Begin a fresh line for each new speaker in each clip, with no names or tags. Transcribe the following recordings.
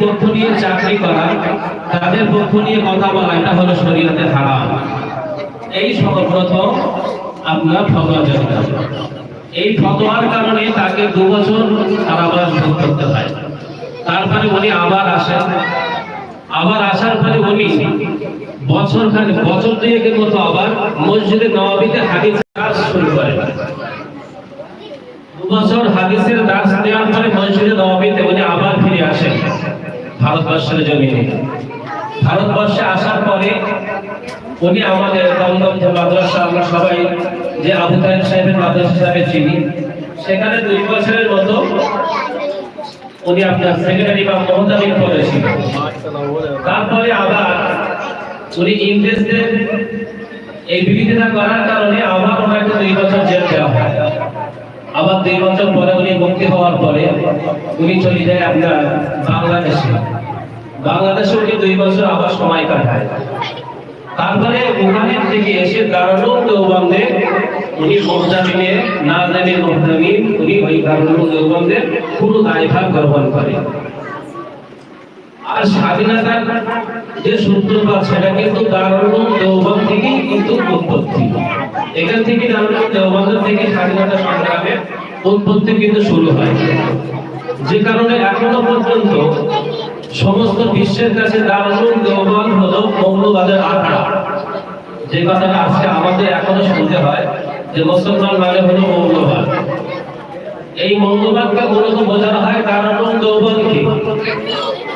পক্ষ নিয়ে চাকরি করা, তাদের পক্ষ নিয়ে কথা বলা, এটা হলো শরীয়তে হারাম। এই সর্বপ্রথম আপনার ফতোয়া জারি এই ফতোয়ার কারণে তাকে দু বছর কারাবাস ভোগ করতে হয়। তারপরে উনি আবার আসেন। আবার আসার পরে উনি বছর খানে বছর দুয়েকের মতো আবার মসজিদে নবাবিতে হাদিস শুরু করেন। দু বছর হাদিসের দাস দেওয়ার পরে মসজিদে নবাবিতে উনি আবার ফিরে আসেন। ভারতবর্ষের জমিনে। ভারতবর্ষে আসার পরে উনি আমাদের দমদম মাদ্রাসা, আমরা সবাই যে আবু তাহের সাহেবের মাদ্রাসা হিসাবে চিনি, সেখানে দুই বছরের মতো উনি আপনার সেক্রেটারি বা মহতামিন করেছিল তারপরে আবার উনি ইংরেজদের এই বিরোধিতা করার কারণে আবার ওনাকে দুই বছর জেল দেওয়া হয়। আবার দুই বছর পরে উনি মুক্তি হওয়ার পরে উনি চলে যায় আপনার বাংলাদেশে। বাংলাদেশে উনি দুই বছর আবার সময় কাটায়। তারপরে ওখানে থেকে এসে দারুল দেওবন্দে উনি মোহজামিনে নাজামি মোহজামিন উনি ওই পুরো দায়ভার গ্রহণ করে আর স্বাধীনতার যে সূত্রপাত সেটা কিন্তু দারুল দেওবন্দ থেকেই কিন্তু উৎপত্তি। এখান থেকে দারুল দেওবন্দ থেকে স্বাধীনতা সংগ্রামের উৎপত্তি কিন্তু শুরু হয়। যে কারণে এখনও পর্যন্ত সমস্ত বিশ্বের কাছে দারুল দেওবন্দ হলো মৌলবাদের আখড়া যে কথাটা আজকে আমাদের এখনও শুনতে হয় যে মুসলমান মানে হলো মৌলবাদ। এই মৌলবাদকে মূলত বোঝানো হয় দারুল দেওবন্দকে। তা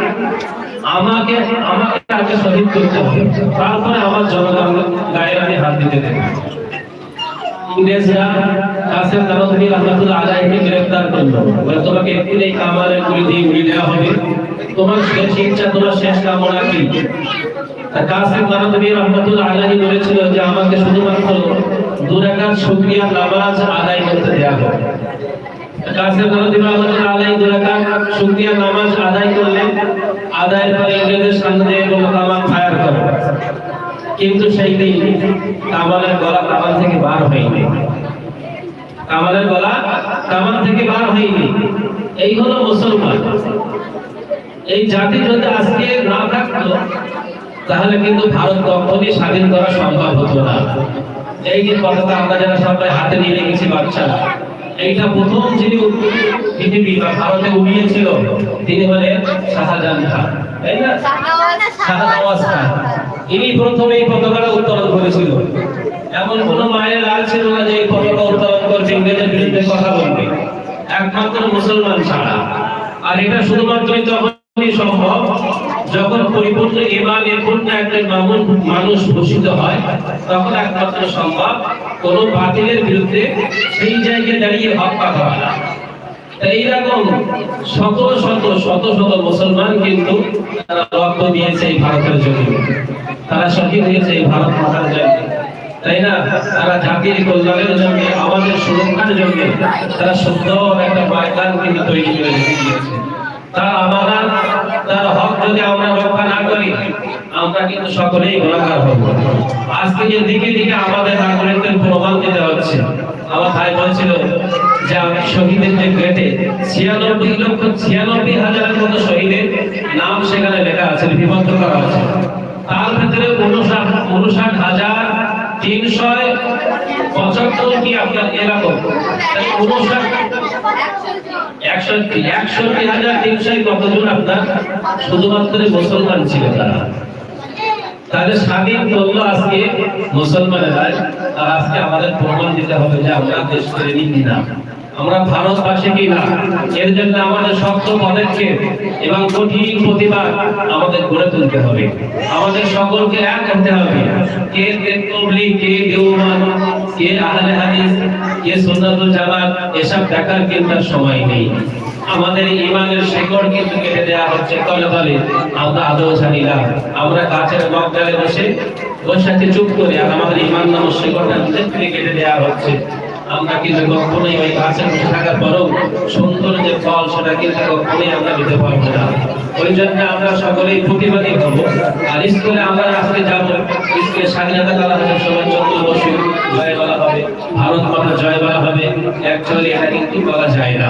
আমাকে আমাকে আগে শহীদ করতে হবে। তারপরে আমার জনগণ গায়ে আমি হাত দিতে দেবে। ইংরেজরা কাসেম রহমাতুল্লাহ গ্রেফতার করল। বলে, তোমাকে এক্ষুনি গুলি দিয়ে দেওয়া হবে। তোমার শেষ ইচ্ছা, তোমার শেষ কামনা কি? কাসেম নানবী রহমাতুল্লাহ আলাইহি বলেছিল যে, আমাকে শুধুমাত্র দু রাকাত শুকরিয়া নামাজ আদায় করতে দেওয়া হবে। নানবী রহমাতুল্লাহ নামাজ আদায় করলেন আদায়ের পরে ইংরেজের সামনে দিয়ে ফায়ার করো কিন্তু সেই দিন কামালের গলা কামান থেকে বার হয়নি। কামালের গলা কামান থেকে বার হয়নি। এই হলো মুসলমান। এই জাতি যদি আজকে না থাকতো, তাহলে কিন্তু ভারত কখনই স্বাধীন করা সম্ভব হতো না। এই যে কথাটা আমরা যারা সবাই হাতে নিয়ে রেখেছি, বাচ্চারা। এইটা প্রথম যিনি পৃথিবী বা ভারতে উড়িয়েছিল, তিনি হলেন শাহজাহান খান। মুসলমান ছাড়া। আর এটা শুধুমাত্রই তখনই সম্ভব, যখন পরিপূর্ণ পূর্ণ একজন মানুষ ভূষিত হয়, তখন একমাত্র সম্ভব কোন বাতিলের বিরুদ্ধে সেই জায়গায় দাঁড়িয়ে হক কথা বলা এইরকম শত শত শত শত মুসলমান কিন্তু তারা রক্ত দিয়েছে এই ভারতের জন্য। তারা শহীদ হয়েছে এই ভারত মাতার জন্য। তাই না? তারা জাতির কল্যাণের জন্য, আমাদের সুরক্ষার জন্য তারা সুন্দর একটা ময়দান কিন্তু তৈরি করে দিয়েছে। তার আমানত তার হক যদি আমরা রক্ষা না করি, আমরা কিন্তু সকলেই গুণাগার হব। আজকে যে দিকে দিকে আমাদের নাগরিকদের প্রমাণ দিতে হচ্ছে, আমার ভাই বলছিল যে আমি শহীদের যে গেটে ছিয়ানব্বই লক্ষ ছিয়ানব্বই হাজারের মতো শহীদের নাম সেখানে লেখা আছে, লিপিবদ্ধ করা আছে। তার ভিতরে উনষাট উনষাট হাজার তিনশো পঁচাত্তর কি আপনার এরকম? উনষাট একষট্টি হাজার তিনশো কতজন আপনার? শুধুমাত্র মুসলমান ছিল তারা। তাদের স্বাধীন দল আজকে মুসলমানেরা। আর আজকে আমাদের প্রমাণ দিতে হবে যে আমরা দেশ করে নিন না আমরা ভারতবাসী কি না এর জন্য আমাদের শক্ত পদক্ষেপ এবং কঠিন প্রতিবাদ আমাদের গড়ে তুলতে হবে। আমাদের সকলকে এক করতে হবে। কে তবলি কে দেওমান কে আহলে হাদিস, কে সুন্নাতুল জামাত, এসব দেখার কিন্তু সময় নেই। আমাদের ইমানের শেকড় কিন্তু কেটে দেওয়া হচ্ছে তলে তলে। আমরা আদৌ জানি না। আমরা গাছের মগডালে বসে বসে আছি চুপ করে, আর আমাদের ইমান নামক শেকড়টা কেটে দেওয়া হচ্ছে। আমরা কিন্তু কখনোই ওই গাছের মধ্যে থাকার পরেও সুন্দর যে ফল সেটা কিন্তু কখনোই আমরা দিতে পারব না। ওই জন্য আমরা সকলেই প্রতিবাদী হব। আর স্কুলে আমরা আজকে যাব স্কুলে স্বাধীনতা করা হবে সবাই চন্দ্র বসু জয় বলা হবে। ভারত মাতা জয় বলা হবে। অ্যাকচুয়ালি এটা কিন্তু বলা যায় না।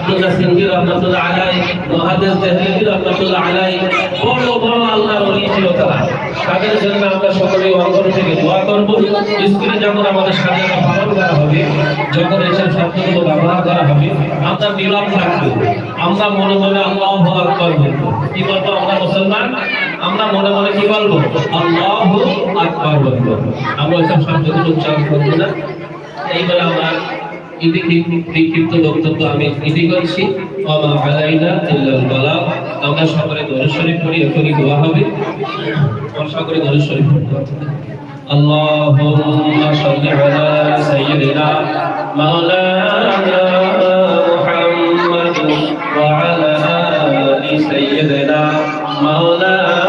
আব্দুল্লাহ সিংহি রহমাতুল্লাহ আলাই, মহাদেশ দেহলেভি রহমাতুল্লাহ আলাই, বড় বড় আল্লাহর ওলি ছিল তারা। তাদের জন্য আমরা সকলেই অন্তর থেকে দোয়া করব। স্কুলে যখন আমাদের স্বাধীনতা পালন করা হবে, যখন এসব শব্দগুলো ব্যবহার করা হবে, আমরা নীরব থাকব। আমরা মনে মনে আল্লাহ আকবার বলব কি বলব আমরা মুসলমান? আমরা মনে মনে কি বলব? আল্লাহ আকবার বলব। আমরা এসব শব্দগুলো উচ্চারণ করব না। এইবার আমার ইতি বিক্ষিপ্ত বক্তব্য আমি ইতি করছি আমা আলাইনা ইল্লাল বালাগ আমরা সকলে দরুদ শরীফ পড়ি এখনই দোয়া হবে আমরা সকলে দরুদ শরীফ পড়তে হবে اللهم صل على سيدنا مولانا محمد وعلى آل سيدنا مولانا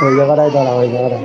ওই জায়গাটায় দাঁড়া ওই জায়গাটায়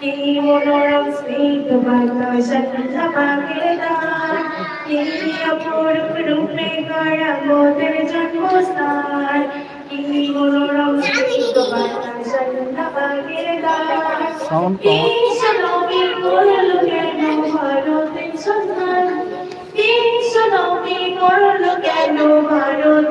কি মনোরম স্মিত বাতাস পাকে দান কি অপর রূপে জন্মস্থান কি মনোরম স্মিত বাতাস পাকে দান
সাউন্ড
কি সনবী করল কেন ভারতের সম্মান কি সনবী করল কেন ভারত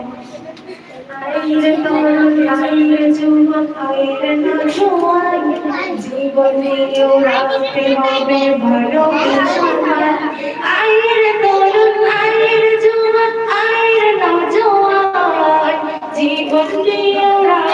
জীবনেও রাখতে হবে ভালো আইরে তরুণ আইরে জোয়ান আইরে নজওয়ান জীবনেও রাখতে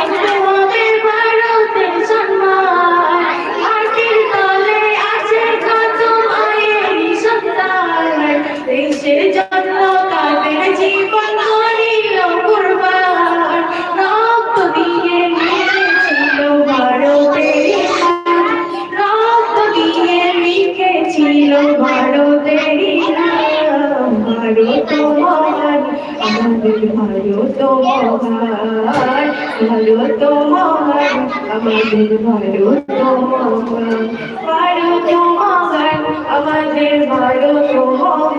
আমাদের ভারত মহান ভারত মহান আমাদের ভারত মহান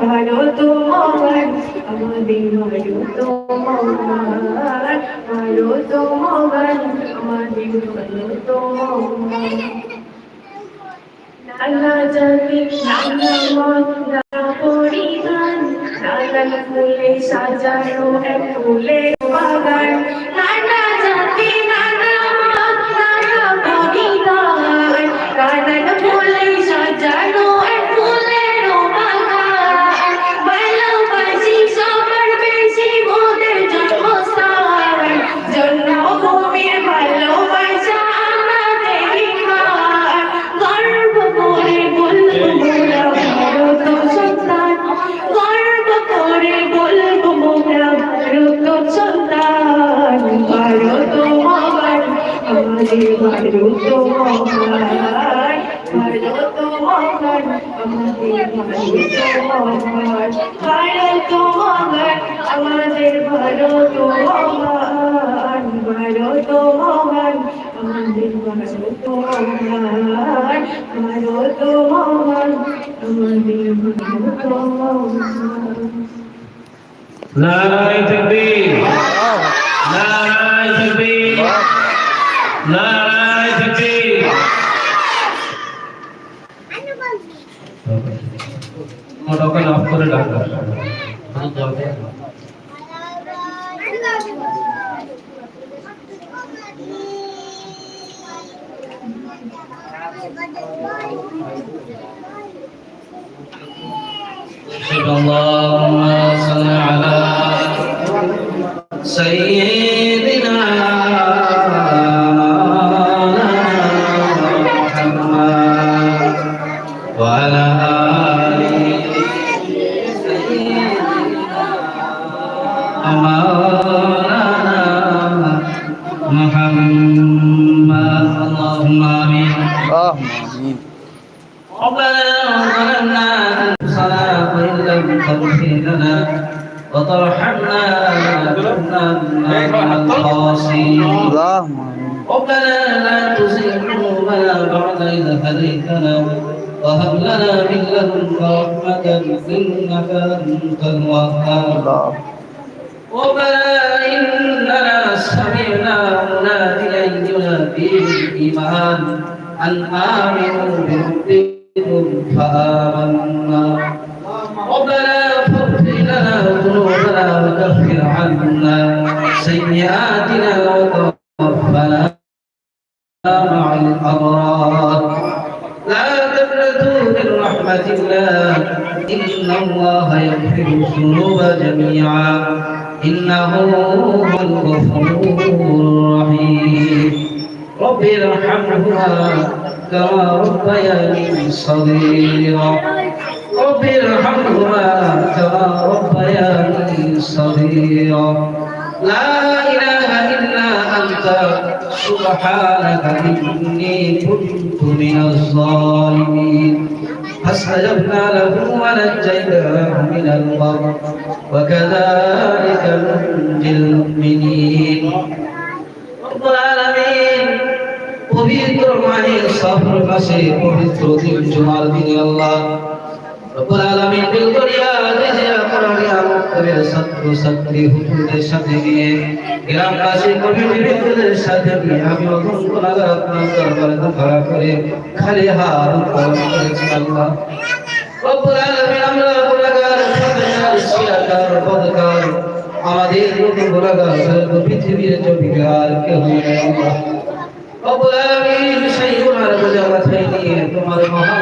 ভারত মহান আমাদের ভারত মহান ভারত মহান আমাদের ভারত মহান নানা জাতি নানা মত নানা পরিধান নানান ফুলে সাজানো এক ফুলের বাগান নানা জাতি, নানা মহান ভারত মহান আমাদের ভারত মহান ভারত মহান আমাদের ভারত মহান ভারত মহান আমাদের ভারত মহান
নারায় তাকবীর নারায় তাকবীর নারায় তাকবীর মোটরকে অফ করে ডাক্তার اللهم صل على سيدنا محمد اللهم آمين. ربنا ظلمنا أنفسنا وإن لم تغفر لنا وترحمنا لنكونن من الخاسرين.
اللهم
ربنا لا تزغ قلوبنا بعد إذ هديتنا وهب لنا من لدنك رحمة إنك أنت الوهاب. ربنا إننا سمعنا مناديا ينادي بالإيمان أن آمنوا بربكم فآمنا ربنا فاغفر لنا ذنوبنا وكفر عنا سيئاتنا وتوفنا مع الأبرار لا تقنطوا من رحمة الله إن الله يغفر الذنوب جميعا إنه هو الغفور الرحيم. رب ارحمهما كما ربياني صغيرا. رب ارحمهما كما ربياني صغيرا. لا إله إلا أنت سبحانك إني كنت من الظالمين. فاستجبنا له ونجيناه من الغم وكذلك ننجي المؤمنين رب العالمين পবিত্র মাহের সফর মাসে পবিত্র দিন জুমার দিনে আল্লাহ রব্বুল আলামিন দিল করিয়া দেশে কোরআনিয়া মুক্তবের ছাত্র, ছাত্রী, হুজুরদের সাথে নিয়ে গ্রামবাসী কমিটির সাথে নিয়ে আমাদের পৃথিবীর জমিদার কেউ তোমার মহান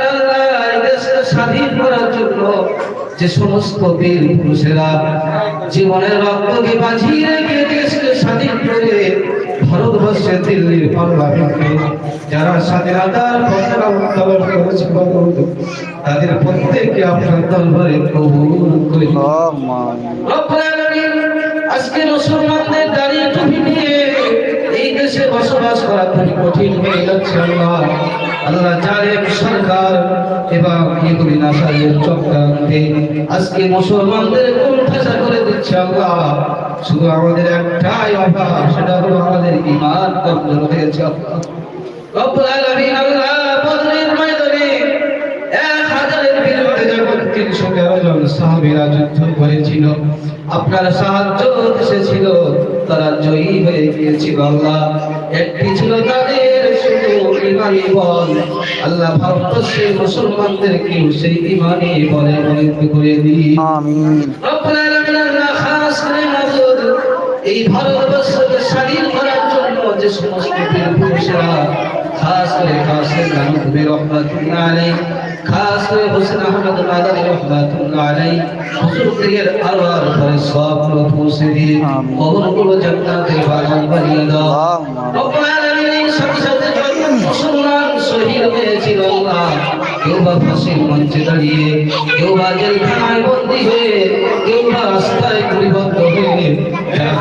স্বাধীন করার জন্য যে সমস্ত বীর পুরুষেরা জীবনের রক্তকে বাঁচিয়ে রেখে দেশকে স্বাধীন করে ভারতবর্ষের দিল্লির পার্লামেন্টে যারা স্বাধীনতার তাদের প্রত্যেককে আপনার কবুল করি। আজকে মুসলমানদের দাঁড়িয়ে নিয়ে এই দেশে বসবাস করা খুবই কঠিন হয়ে যাচ্ছে আল্লাহ। আল্লাহ জালেম সরকার এবং এগুলি নাসারের চক্রান্তে। আজকে মুসলমানদের করে দিচ্ছে আল্লাহ। শুধু আমাদের একটাই অভাব সেটা হলো আমাদের ইমান কমজোর হয়েছে রব্বুল যুদ্ধ করেছিল, আপনার সাহায্য এসেছিল, তারা জয়ী হয়ে গিয়েছিল আল্লাহ। একটি ছিল তাদের ইমানি বল। আল্লাহ ভারতবর্ষের মুসলমানদেরকে সেই ইমানি বলে বলিত করে দিই মাবুদ এই ভারতবর্ষকে স্বাধীন করার জন্য যে সমস্ত পুরুষেরা খাস করে রহমাতুল্লাহ আলাইহি খাস করে হোসেন আহমদ মাদানী রহমাতুল্লাহ আলাইহি হুজুর আরওয়ার পরে সব পৌঁছে দিয়ে কবরগুলো জান্নাতের বাগান বানিয়ে দাও। রব্বুল আলামিন সাথে সাথে যত মুসলমান শহীদ হয়েছিল কেউ বা ফাঁসির মঞ্চে দাঁড়িয়ে, কেউ বা জেলখানায় বন্দী হয়ে, কেউ বা রাস্তায় গুলিবদ্ধ হয়ে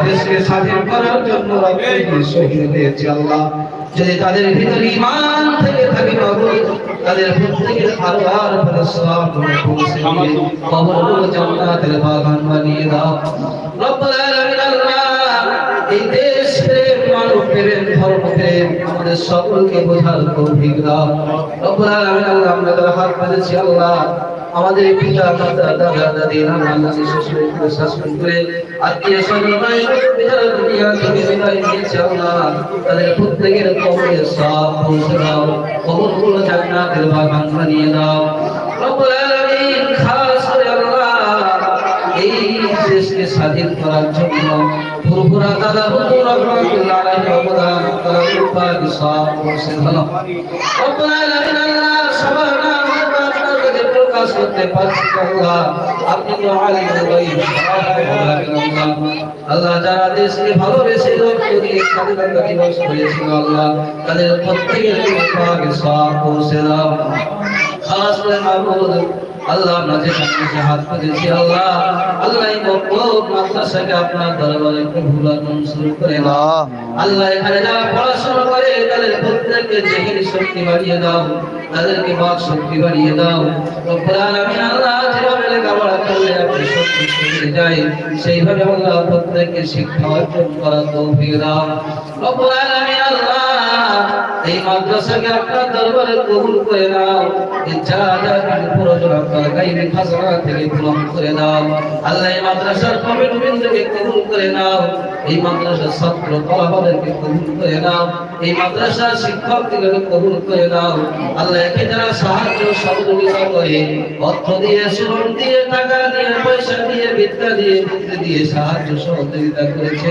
দেশকে স্বাধীন করার জন্য শহীদ হয়েছে আল্লাহ। যদি তাদের ভিতরে ইমান থেকে থাকে বাবু তাদের প্রত্যেকের করে সওয়াব করে পৌঁছে দিয়ে কবরগুলো জান্নাতের বাগান বানিয়ে দাও। রব্বুল আলামিন আল্লাহ, এই দেশ প্রেম মানব প্রেম ধর্ম প্রেম আমাদের পিতা, মাতা, দাদা, দাদি, নানা নানি শ্বশুর শাসন করে আত্মীয় স্বজন যারা দুনিয়া থেকে বিদায় নিয়েছে আল্লাহ তাদের প্রত্যেকের কবরে সব পৌঁছে দাও। কবরগুলো জান্নাতের বাগান বানিয়ে দাও। রব্বুল দেশকে স্বাধীন করার জন্য পুরপুরা দাদা হুজুর রহমাতুল্লাহ আলাইহি অবদান তারা উপাধি সব পৌঁছে ভালো রব্বুল আলামিন আল্লাহ কাছে প্রকাশ করতে পারছি আল্লাহ। আপনি তো আলিমুল গায়ব আল্লাহ। যারা দেশকে ভালোবেসে রক্ত দিয়ে স্বাধীনতা দিবস করেছিল, আল্লাহ, তাদের প্রত্যেকের উপাধি সব পৌঁছে খাস করে মাহমুদ আল্লাহ যেখানে বসে হাত পেতেছি আল্লাহ। আল্লাহ এই মক্তব মাদ্রাসাকে আপনার দরবারে কবুল আর মঞ্জুর করে নাও আল্লাহ। এখানে যারা পড়াশোনা করে তাদের প্রত্যেককে জেহের শক্তি বাড়িয়ে দাও। তাদেরকে বাক শক্তি বাড়িয়ে দাও। রব্বুল আলামিন আল্লাহ যেভাবে লেখাপড়া করলে আপনি শক্তি শিখে যায় সেইভাবে আল্লাহ প্রত্যেককে শিক্ষা অর্জন করার তৌফিক দাও। রব্বুল আলামিন আল্লাহ এই মাদ্রাসাকে আপনার দরবারে কবুল করে নাও। যা যা প্রয়োজন আপনার গাইবে খাজনা থেকে পূরণ করে দাও আল্লাহ এই মাদ্রাসার কমিটি বৃন্দকে কবুল করে নাও। এই মাদ্রাসার ছাত্র তলাবাদেরকে কবুল করে নাও। এই মাদ্রাসার শিক্ষকদেরকে কবুল করে নাও। আল্লাহ একে যারা সাহায্য সহযোগিতা করে, অর্থ দিয়ে, শ্রম দিয়ে, টাকা দিয়ে, পয়সা দিয়ে, বিদ্যা দিয়ে, বুদ্ধি দিয়ে সাহায্য সহযোগিতা করেছে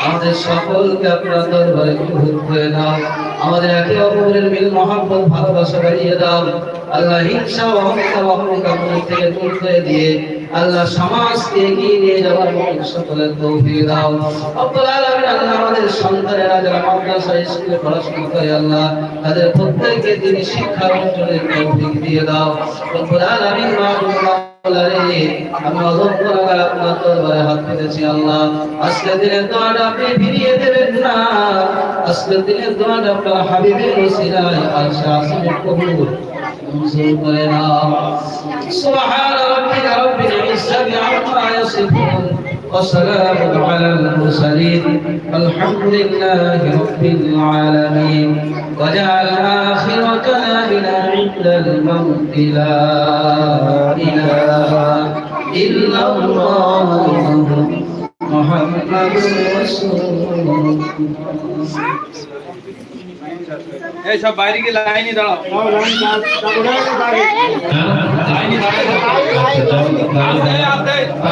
আমাদের সকলকে আপনার আমাদের একে অপরের মিল, মহাব্বত, ভালোবাসা বাড়িয়ে দাও। আল্লাহ হিংসা থেকে দিয়ে আল্লাহ সমাজকে এগিয়ে নিয়ে যাওয়ার মতো সকলের তৌফিক দাও। রব্বুল আলামিন আল্লাহ আমাদের সন্তানেরা যারা মাদ্রাসা, স্কুলে পড়াশোনা করে, আল্লাহ তাদের প্রত্যেককে তিনি শিক্ষা অর্জনের তৌফিক দিয়ে দাও। রব্বুল আলামিন রে আমি আল্লাহ। আজকের দিনের দোয়াটা আপনার হাবিবের ওসিলায় আলসা আসিমের কবুল। سبحان ربك رب العزة عما يصفون وسلام على المرسلين الحمد لله رب العالمين وجعل آخر إلى عند الموت لا إله إلا الله محمد رسول الله.
এই সব বাইরে গিয়ে লাইনে দাঁড়াও লাইনে
আস্তে আস্তে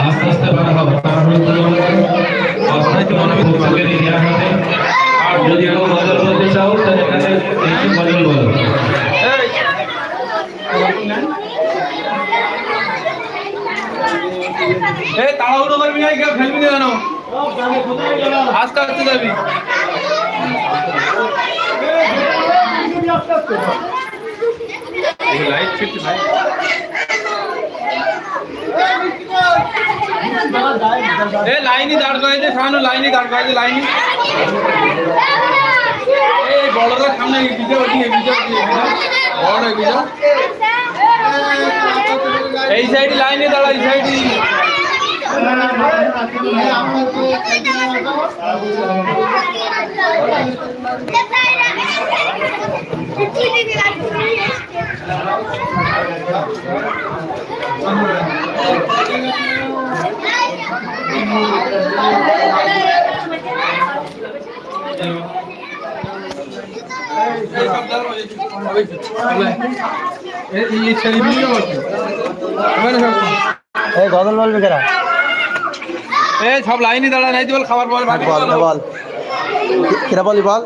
আস্তে আস্তে তাড়াহুড়ো মনে
করবি না ফেলবি না কেন আস্তে আস্তে যাবি? লাইট ফিরতে ভাই। এ লাইনে দাঁড় করাইছে সামনে লাইনে দাঁড় করাইছে লাইনে এই বড়রা সামনে বিজয় বিজয় বিজয় এই সাইডে লাইনে দাঁড়া এই সাইডে এই ছেলে বিজয় করছে
এই গদল বলবে কেরা
এই সব লাইনে দাঁড়া নাই বল খাবার পর ভাত
বল বল কেরা বলি বল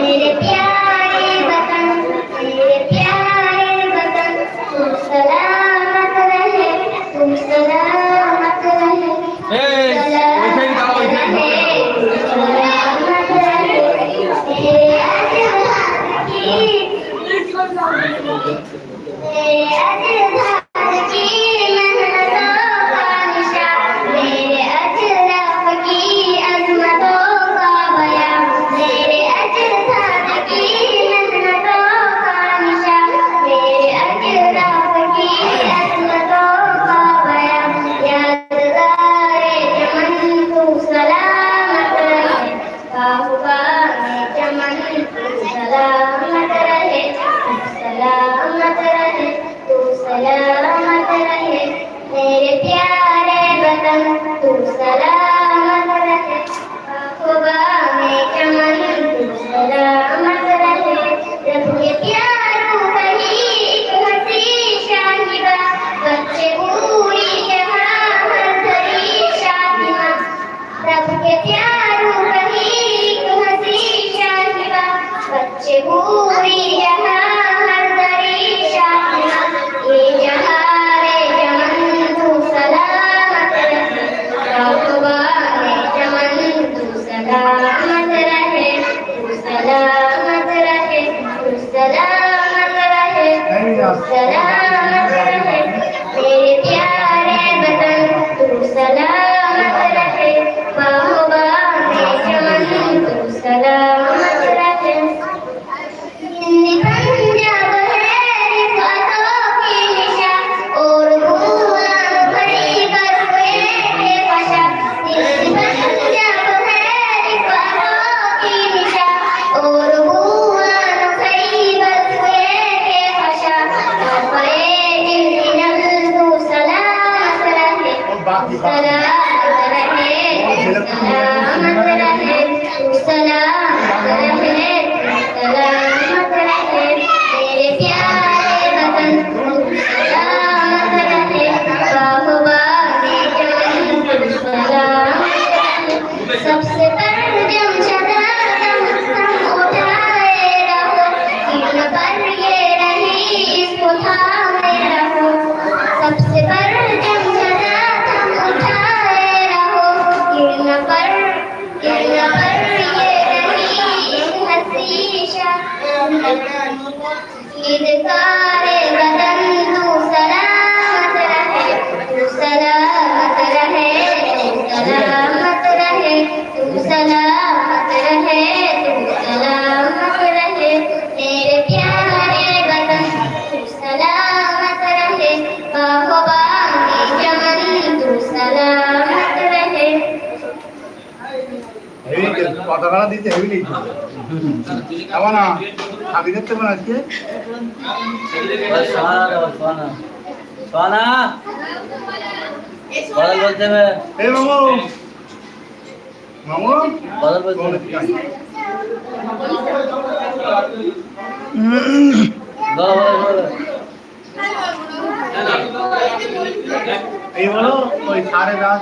मेरे प्यारे वतन मेरे प्यारे वतन तुम
అయితే అవి లేదు అవునా ఆ విధంగా మన వచ్చి
సోనా বদল বলতে
এই
বলো
ওই সাড়ে দশ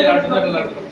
എല്ലായിടത്തും